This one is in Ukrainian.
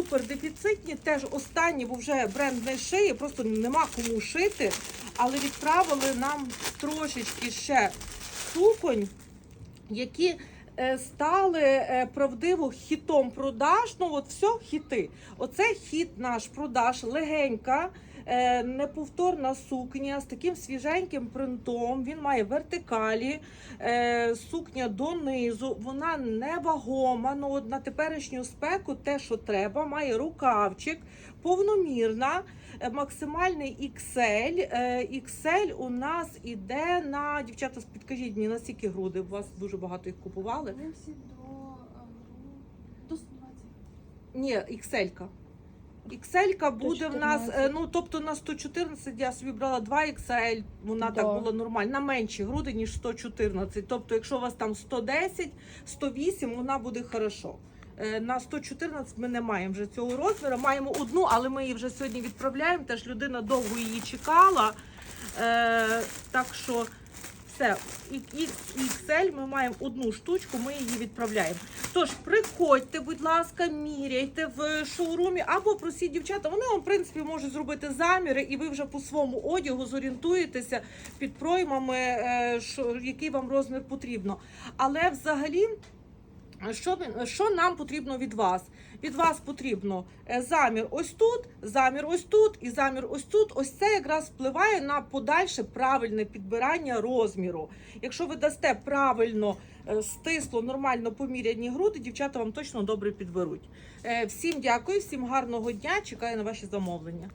Супер дефіцитні, теж останні, бо вже бренд не шиє, просто нема кому шити. Але відправили нам трошечки ще суконь, які е, стали е, правдиво хітом продаж. Ну, от все, хіти. Оце хіт наш продаж, легенька. Е, Неповторна сукня з таким свіженьким принтом. Він має вертикалі, е, сукня донизу. Вона невагома. Ну, от на теперішню спеку те, що треба, має рукавчик, повномірна, е, максимальний XL. XL у нас іде на дівчата, підкажіть мені, на скільки груди? У вас дуже багато їх купували. Всі до, до 120. Ні, XL-ка. XL буде в нас, е, ну тобто на 114 я собі брала 2 XL, вона Да. так була нормальна, на менші груди, ніж 114. Тобто, якщо у вас там 110, 108, вона буде хорошо. Е, На 114 ми не маємо вже цього розміру. Маємо одну, але ми її вже сьогодні відправляємо. Теж людина довго її чекала. Е, так що все, і X ми маємо одну штучку, ми її відправляємо. Тож приходьте, будь ласка, міряйте в шоурумі або просіть дівчата. Вони вам, в принципі, можуть зробити заміри, і ви вже по своєму одягу зорієнтуєтеся під проймами, е, який вам розмір потрібно. Але взагалі. Що, що нам потрібно від вас? Від вас потрібно е, замір ось тут, замір ось тут і замір ось тут. Ось це якраз впливає на подальше правильне підбирання розміру. Якщо ви дасте правильно, е, стисло, нормально поміряні груди, дівчата вам точно добре підберуть. Е, Всім дякую, всім гарного дня. Чекаю на ваші замовлення.